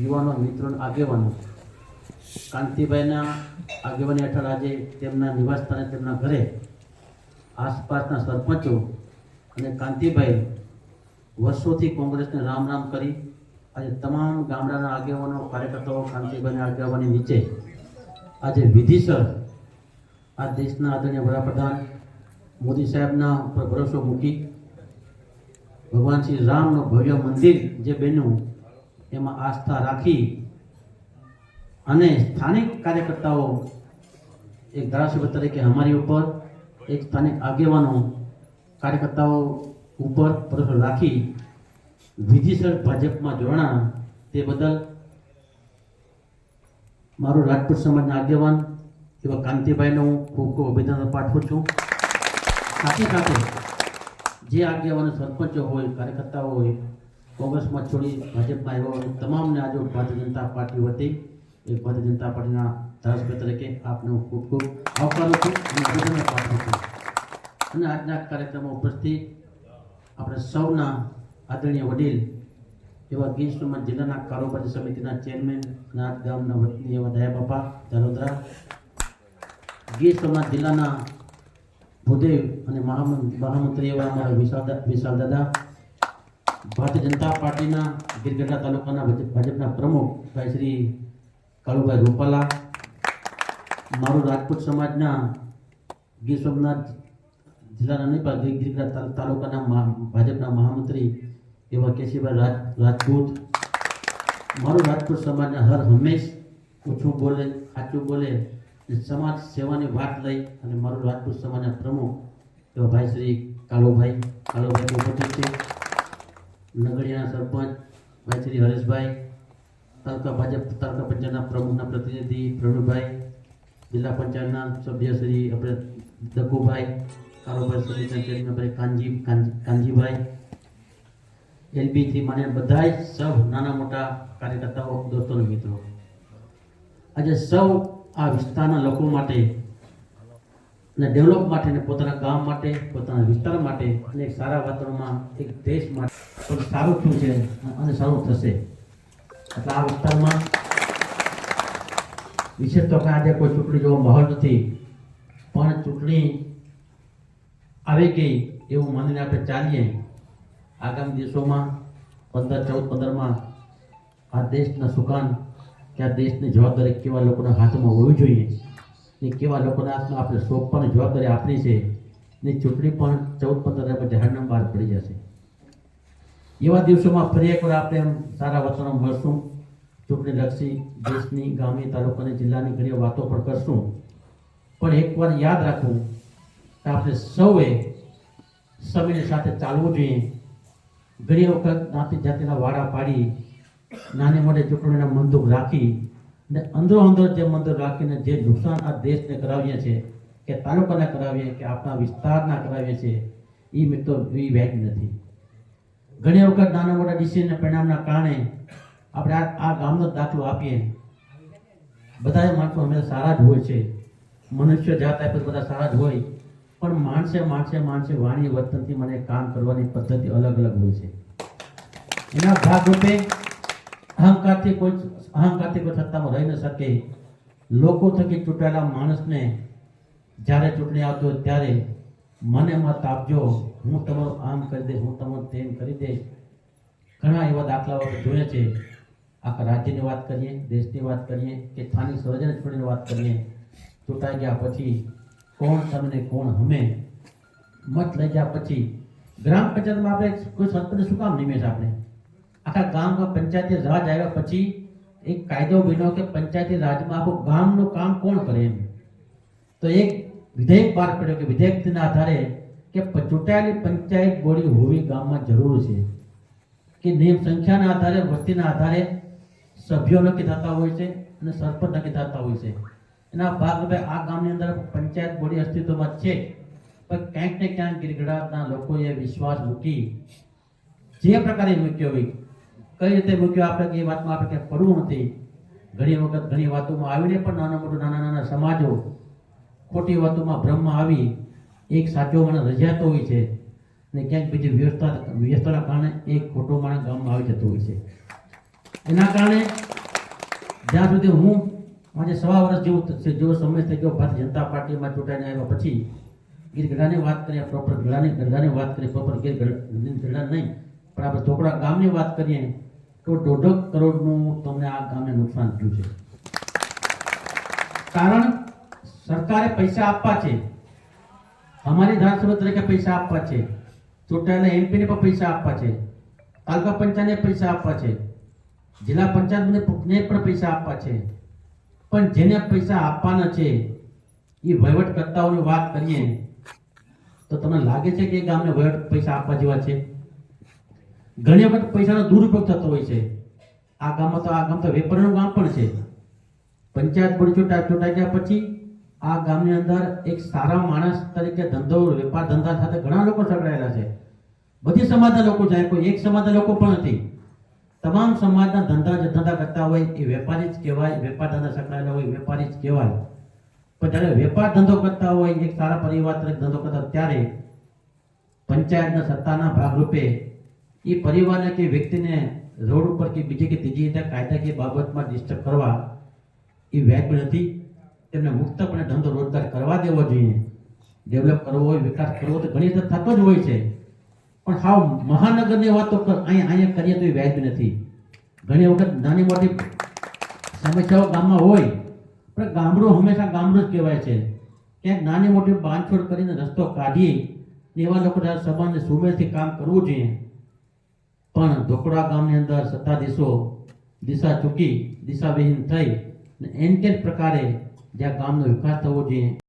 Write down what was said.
યુવાનો મિત્રો આગેવાનો. કાંતિભાઈના આગેવાની હેઠળ આજે તેમના નિવાસસ્થાને તેમના ઘરે આસપાસના સરપંચો અને કાંતિભાઈ વર્ષોથી કોંગ્રેસને રામ રામ કરી આજે તમામ ગામડાના આગેવાનો, કાર્યકર્તાઓ કાંતિભાઈના આગેવાની નીચે આજે વિધિસર આ દેશના આદરણીય વડાપ્રધાન મોદી સાહેબના ઉપર ભરોસો મૂકી ભગવાન શ્રી રામનું ભવ્ય મંદિર જે બન્યું એમાં આસ્થા રાખી અને સ્થાનિક કાર્યકર્તાઓ એક ધારાસભ્ય તરીકે અમારી ઉપર એક સ્થાનિક આગેવાનો કાર્યકર્તાઓ ઉપર ભરોસો રાખી વિધિસર ભાજપમાં જોડાણા તે બદલ મારું રાજપૂત સમાજના આગેવાન એવા કાંતિભાઈનો હું ખૂબ ખૂબ અભિનંદન પાઠવું છું. સાથે સાથે જે આગેવાનો સરપંચો હોય, કાર્યકર્તાઓ હોય કોંગ્રેસમાં છોડી ભાજપમાં આવ્યો તમામને આજે ભારતીય જનતા પાર્ટી વતી એ ભારતીય જનતા પાર્ટીના ધારાસભ્ય તરીકે આપને ખૂબ ખૂબ આવકારું છું અને અભિનંદન પાઠવું છું. અને આજના કાર્યક્રમમાં ઉપસ્થિત આપણે સૌના આદરણીય વડીલ એવા ગીર સોમનાથ જિલ્લાના કારોબારી સમિતિના ચેરમેન નાથ ગામના વતની એવા દયા બાપા ધાલોદરા ગીર સોમનાથ જિલ્લાના ભૂદેવ અને મહામં- મહામંત્રી એવા અમારા વિશાલ વિશાલ દાદા ભારતીય જનતા પાર્ટીના ગીરગઢડા તાલુકાના ભાજપના પ્રમુખ ભાઈ શ્રી કાળુભાઈ રૂપાલા, મારું રાજપૂત સમાજના ગીર સોમનાથ જિલ્લાના નહીં, પણ ગીર- ગીરગઢડા તાલુકાના ભાજપના મહામંત્રી એવા કેશીભાઈ રાજ રાજપૂત. મારું રાજપૂત સમાજના હર હંમેશ ઓછું બોલે, સાચું બોલે સમાજ સેવાની વાત લઈ અને મારું રાજપૂત સમાજના પ્રમુખ એવા ભાઈ શ્રી કાળુભાઈ કાળુભાઈ ઉપસ્થિત છે. નગડિયાના સરપંચ ભાઈ શ્રી હરેશભાઈ, તાલુકા ભાજપ, તાલુકા પંચાયતના પ્રમુખના પ્રતિનિધિ પ્રવીણભાઈ, જિલ્લા પંચાયતના સભ્ય શ્રી આપણે દકુભાઈ, કારોબાર સમિતિના ચેરમેનભાઈ કાનજી કાનજી- કાનજીભાઈ એલબી માને મને બધા જ સૌ નાના મોટા કાર્યકર્તાઓ, દોસ્તો મિત્રો. આજે સૌ આ વિસ્તારના લોકો માટે અને ડેવલપ માટે અને પોતાના ગામ માટે, પોતાના વિસ્તાર માટે અને સારા વાતાવરણમાં એક દેશ માટે. પણ સારું થયું છે અને સારું થશે. એટલે આ વિસ્તારમાં વિશેષ તો આજે કોઈ ચૂંટણી જેવો માહોલ નથી, પણ ચૂંટણી આવી ગઈ એવું માનીને આપણે ચાલીએ. આગામી દિવસોમાં પંદર, ચૌદ, પંદરમાં આ દેશના સુકાન, કે આ દેશની જવાબદારી કેવા લોકોના હાથમાં હોવી જોઈએ. ને કેવા લોકોના આપણે સોંપવાની જવાબદારી આપણી છે, ને ચૂંટણી પણ ચૌદ પંદર પછી જાહેરનામું બહાર પડી જશે. એવા દિવસોમાં ફરી એકવાર આપણે એમ સારા વચનો મળશું, ચૂંટણી લક્ષી દેશની, ગામની, તાલુકાની, જિલ્લાની ઘણી વાતો પણ કરશું. પણ એકવાર યાદ રાખવું કે આપણે સૌએ સમયની સાથે ચાલવું જોઈએ. ઘણી વખત નાતી જાતિના વાડા પાડી, નાની મોટી ચૂંટણીના મંદુક રાખી ને અંદરો અંદર જે મંદિર રાખીને જે નુકસાન આ દેશને કરાવીએ છીએ કે તાલુકાને કરાવીએ કે આપણા વિસ્તારના કરાવીએ છીએ એ મિત્રો એ વ્યાજ નથી. ઘણી વખત નાના મોટા ડિસિઝનના પરિણામના કારણે આપણે આ આ ગામનો દાખલો આપીએ. બધા માણસો હંમેશા સારા જ હોય છે. મનુષ્ય જાત આપે બધા સારા જ હોય. પણ માણસે માણસે માણસે વાણી વર્તનથી મને કામ કરવાની પદ્ધતિ અલગ અલગ હોય છે. એના ભાગરૂપે અહંકારથી કોઈ અહંકારથી કોઈ સત્તામાં રહી ન શકે. લોકો થકી ચૂંટાયેલા માણસને જ્યારે ચૂંટણી આવતો ત્યારે મને મત આપજો. હું તમારું આમ કરી દઈશ, હું તમારું તેમ કરી દઈશ. ઘણા એવા દાખલાઓ જોયા છે. આખા રાજ્યની વાત કરીએ, દેશની વાત કરીએ, કે સ્થાનિક સ્વરાજ્યની છોડીને વાત કરીએ. ચૂંટાઈ ગયા પછી કોણ તમને કોણ હમે? મત લઈ ગયા પછી ગ્રામ પંચાયતમાં આપણે કોઈ સંતને શું કામ નિમેશ આપણે? આખા ગામમાં પંચાયતી રાજ આવ્યા પછી એક કાયદો બન્યો કે પંચાયતી રાજમાં આખું ગામનું કામ કોણ કરે એમ. તો એક વિધેયક બહાર પડ્યો કે વિધેયકના આધારે કે ચૂંટાયેલી પંચાયત બોડી હોવી ગામમાં જરૂર છે. કે નિયમ સંખ્યાના આધારે, વસ્તીના આધારે સભ્યો નક્કી થતા હોય છે અને સરપંચ નક્કી થતા હોય છે. એના ભાગરૂપે આ ગામની અંદર પંચાયત બોડી અસ્તિત્વમાં છે. પણ ક્યાંક ને ક્યાંક ગીરગઢાના લોકોએ વિશ્વાસ મૂકી જે પ્રકારે મૂક્યો હોય કઈ રીતે મૂક્યો? આપણે એ વાતમાં આપણે ક્યાંક પડવું નથી. ઘણી વખત ઘણી વાતોમાં આવીને પણ નાના મોટા નાના નાના સમાજો ખોટી વાતોમાં ભ્રમમાં આવી, એક સાચો માણસ રજાતો હોય છે ને ક્યાંક બીજી વ્યવસ્થા, વ્યવસ્થાના કારણે એક ખોટો માણસ ગામમાં આવી જતો હોય છે. એના કારણે જ્યાં સુધી હું આજે સવા વર્ષ જેવું જેવો સમય થઈ ગયો ભારતીય જનતા પાર્ટીમાં ચૂંટાઈને આવ્યા પછી, ગીર ગઢડાની વાત કરીએ, પ્રોપર ગઢાની ગઢાની વાત કરીએ, પ્રોપર ગીર ગઢ- ગઢડા નહીં, પણ આપણે ચોકડા ગામની વાત કરીએ તો દોઢ કરોડનું તમને આ ગામને નુકસાન થયું છે. કારણ સરકારે પૈસા આપવા છે. અમારી ધારાસભ્ય તરીકે પૈસા આપવા છે. ચૂંટાયેલા એમપીને પણ પૈસા આપવા છે. તાલુકા પંચાયતને પૈસા આપવા છે. જિલ્લા પંચાયતને પણ પૈસા આપવા છે. પણ જેને પૈસા આપવાના છે એ વહીવટકર્તાઓની વાત કરીએ, તો તમને લાગે છે કે એ ગામને વહીવટ પૈસા આપવા જેવા છે? ઘણી વખત પૈસાનો દુરુપયોગ થતો હોય છે. આ ગામમાં તો આ ગામ તો વેપારનું ગામ પણ છે. પંચાયત બોર્ડ ચૂંટા, ચૂંટાઈ ગયા પછી આ ગામની અંદર એક સારા માણસ તરીકે ધંધો, વેપાર ધંધા સાથે ઘણા લોકો સંકળાયેલા છે. બધી સમાજના લોકો જાય, કોઈ એક સમાજના લોકો પણ નથી. તમામ સમાજના ધંધા જે ધંધા કરતા હોય, એ વેપારી જ કહેવાય, વેપાર ધંધા સંકળાયેલા હોય વેપારી જ કહેવાય. પણ જ્યારે વેપાર ધંધો કરતા હોય, એક સારા પરિવાર તરીકે ધંધો કરતા ત્યારે પંચાયતના સત્તાના ભાગરૂપે એ પરિવારને કે વ્યક્તિને રોડ ઉપર કે બીજી કે ત્રીજી રીતે કાયદાકીય બાબતમાં ડિસ્ટર્બ કરવા એ વ્યાજબી નથી. તેમને મુક્તપણે ધંધો રોજગાર કરવા દેવો જોઈએ. ડેવલપ કરવો હોય, વિકાસ કરવો તો ઘણી રીતે થતો જ હોય છે. પણ હાવ મહાનગરની વાતો તો અહીંયા અહીંયા કરીએ તો એ વ્યાજબી નથી. ઘણી વખત નાની મોટી સમસ્યાઓ ગામમાં હોય, પણ ગામડું હંમેશા ગામડું જ કહેવાય છે. ક્યાંક નાની મોટી બાંધછોડ કરીને રસ્તો કાઢીએ એવા લોકો સમાજને સુમેળથી કામ કરવું જોઈએ. પણ ઢોકડા ગામની અંદર સત્તાધીશો દિશા ચૂકી, દિશાવિહીન થઈ એન તે પ્રકારે જ્યાં ગામનો વિકાસ થવો જોઈએ.